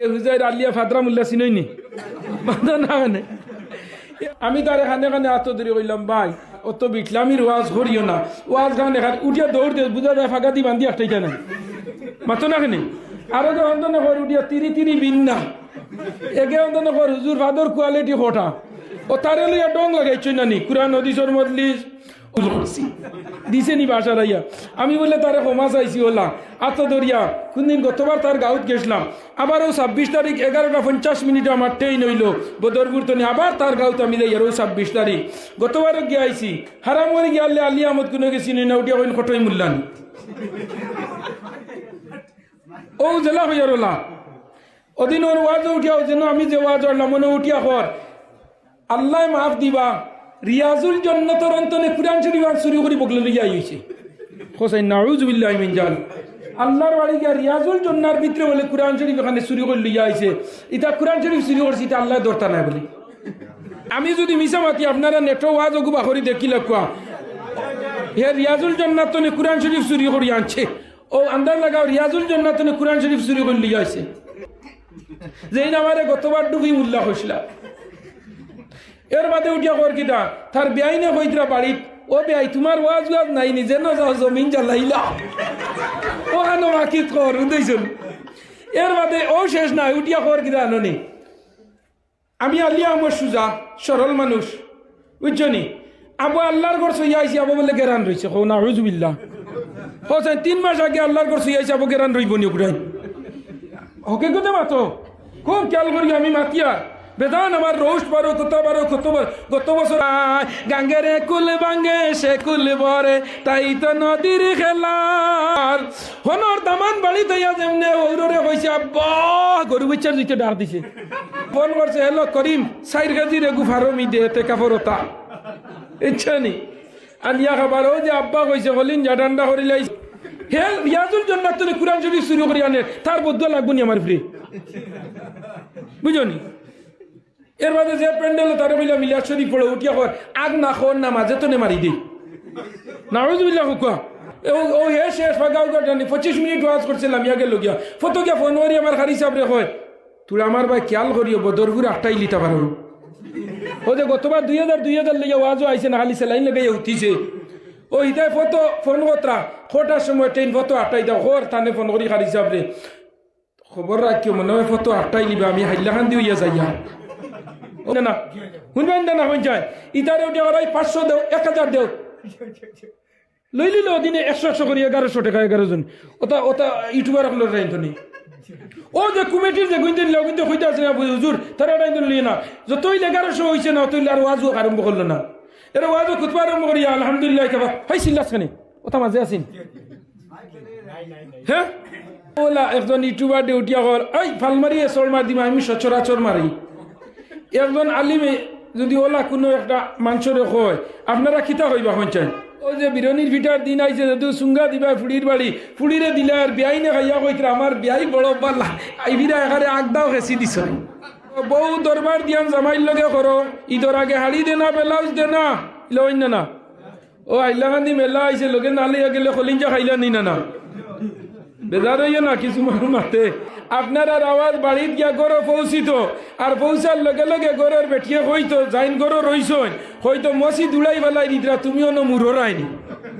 হুজাইর আলিয়া ফাদরা মুল্লা চিনইনি না? মানে আমি তার এখানে এখানে আত ধরে কইলাম, ভাই, অত বিটলামির ওয়াজ করিও না। ওয়াজ গান এখানে উঠিয়া দৌড় দিয়ে বুঝা যায় ফাঁকা দি বান্ধি একটাই জানে মাতো না কেনে? আরও যে অন্তন কর উঠিয়া তিরি তিরি বিন না। একে অন্তন কর হুজুর ফাদর কোয়ালিটি ফোটা ও তারে লইয়া ডং লাগাইছই না নি? কুরআন হদিসর মজলিস দিছে নি বাসা রাইয়া। আমি বলে তারে ক্ষমা চাইছি ওলা। আত দরিয়া কোনদিন গতবার তার গাঁত গেছিলাম। আবারও ছাব্বিশ তারিখ এগারোটা পঞ্চাশ মিনিট আমার ট্রেন হইল। বদরপুর তনি আবার তার গাঁত আমি যাই আরও ছাব্বিশ তারিখ গতবারও গিয়ে আইছি। হারামরি গিয়ে আল্লে আলি আহমদ কোনো গেছি না উঠিয়া হইন মূল্যানি ও জেলা হইয়া রোলা ওদিন ওর ওয়াজ উঠিয়া যেন আমি যে ওয়াজ আল্লাহ মনে উঠিয়া কর আল্লাহ মাফ দিবা। রিয়াজুল জন্নতর অন্তনে কুরআন শরীফ আর শুরু করি বগলে লইয়া আইছে। হোসেন নাউজুবিল্লাহ মিন জাল আল্লাহর বাড়ি গিয়া রিয়াজুল জন্নার ভিতরে বলে কুরআন শরীফ এখানে শুরু করে লইয়া আইছে। এটা কুরআন শরীফ শুরু করছি এটা আল্লাহ দরতা নাই বলে। আমি যদি মিশা মাতি, আপনারা নেটো ওয়াজ ওগু বাহরি দেখিলে কোয়া। হে রিয়াজুল জন্নাতনে কুরআন শরীফ চুরি করে আনছে। ও আন্দাজ লাগাও, রিয়াজুল জন্নাতনে কুরআন শরীফ চুরি করে লিয়ে আইছে। যেই নামারে গতবার ডুবি উল্লাহ হইছিলা। এর বাদে উঠিয়া কর কিটা তার বেআই না কইতরা বাড়িত, ও বেআই, তোমার ওয়াজ ওয়াজ নাই, নিজে না জমিন জ্বালাইলা। ও হানো মাকিত কর উদয়জন এর বাদে ও শেষ নাই, উঠিয়া কর কিটা আননি? আমি আলিয়া আমার সুজা, সরল মানুষ বুঝছ নি আবু আল্লাহর ঘর সইয়া আইসি আবু বলে গেরান রইছে হো না হুজুবিল্লাহ হোসেন তিন মাস আগে আল্লাহর ঘর সইয়া আইসি আবু গেরান রইব নি হকে কোথায় মাতো? খুব খেয়াল করি আমি মাতিয়া। বেদান, আমার রোস্ট বারো কত বারো, কত গত বছর গাঙ্গেরে কুল বাঙ্গে সে কুল বরে তাই তো নদীর খেলার হনর দামান বাড়ি তৈয়া যেমনে ওরে হয়েছে আব্বা, গরু বিচ্ছার দিতে ডাক দিছে। ফোন করছে হ্যালো করিম সাইড গাজি রেগু ফারমি দে তে কাপড়তা ইচ্ছা নি আলিয়া খাবার ও যে আব্বা কইছে, হলিন যা ডান্ডা করিলাই হে রিয়াজুল জন্নাত তুমি কুরআন শরীফ শুরু করি আনে, তার বদ্ধ লাগবো নি আমার ফ্রি। বুঝনি এর মাঝে যে প্যান্ডেল, তারে বইলা মিলিয়া শরীফ পড়ে, উঠিয়া কর আগ না খোর না মাঝে তো নে মারি দিই নাউজ বিল্লাহ হুকা ও, হে শেষ ফাগাও জানি, পঁচিশ মিনিট ওয়াজ করছিলাম ইয়াকে লগিয়া। ফটো গিয়া ফোন করি আমার খারি সাবরে কয় তুই আমার ভাই খেয়াল করিও, বদরপুর আটটাই লিতে পারো। ও যে গতবার দুই হাজার দুই হাজার লইয়া ওয়াজও আইছে না, খালি সেলাইন লাগাইয়া উঠিছে। ও হিতাই ফটো, ফোন কতরা? খোটার সময় ট্রেন ফটো আটটাই দাও, খোর থানে ফোন করি খারি সাবরে খবর রাখিও মনে হয় ফটো আটটাই লিবা আমি হাইলাখান দিয়ে ইয়া যাইয়া। না শুনবেন না শুন যায় ইতারে উঠে ওরাই পাঁচশো দেও, এক হাজার দেও। লই দিনে একশো একশো করে, এগারোশো টাকা, এগারো জন। ওটা ওটা ইউটিউবার আপনার রাইন তো নেই ও যে কমিটির যে গুইতে নিল কিন্তু হইতে আছে না হুজুর, তারা রাইন তো নিয়ে না। যতই এগারোশো হয়েছে না তৈলে আর ওয়াজও আরম্ভ করল না। এর ওয়াজও খুতবা আরম্ভ করি, আলহামদুলিল্লাহ কেবা হয় সিল্লাস খানি। ওটা মাঝে আছেন। হ্যাঁ? ওলা একজন ইউটিউবার উঠিয়া কর ওই ফালমারি চর দিমা, আমি সচরাচর মারি। একজন আলিমে যদি ওলা কোনো একটা মাংসরে হয়, আপনারা খিতা হইবা হইছেন ও যে বিরনির ভিটার দিন আইছে, যদি সুঙ্গা দিবা ফুড়ির বাড়ি, ফুড়িরে দিলে আর বিয়াই না খাইয়া কইতে আমার বিয়াই বড় পাল্লা আইবিরা এখানে আগদাও হেসি দিছ। বউ দরবার দিয়ান জামাইর লগে করো ঈদর আগে হাড়ি দে না, ব্লাউজ দে না। না ও আইলাখান্দি মেলা আইছে, লগে নালে গেলে খলিঞ্জা খাইলা নি না না। বেজার হইয়া না, কিছু মাতে আপনার আওয়াজ বাড়িত গিয়া গরো পৌঁছিত, আর পৌঁছার লগে লগে গরের বেটিয়ে হইতো, যাইন গরো রইছন হয়তো মসি দুলাই বেলায় নিদ্রা তুমিও ন মুরো রাইনি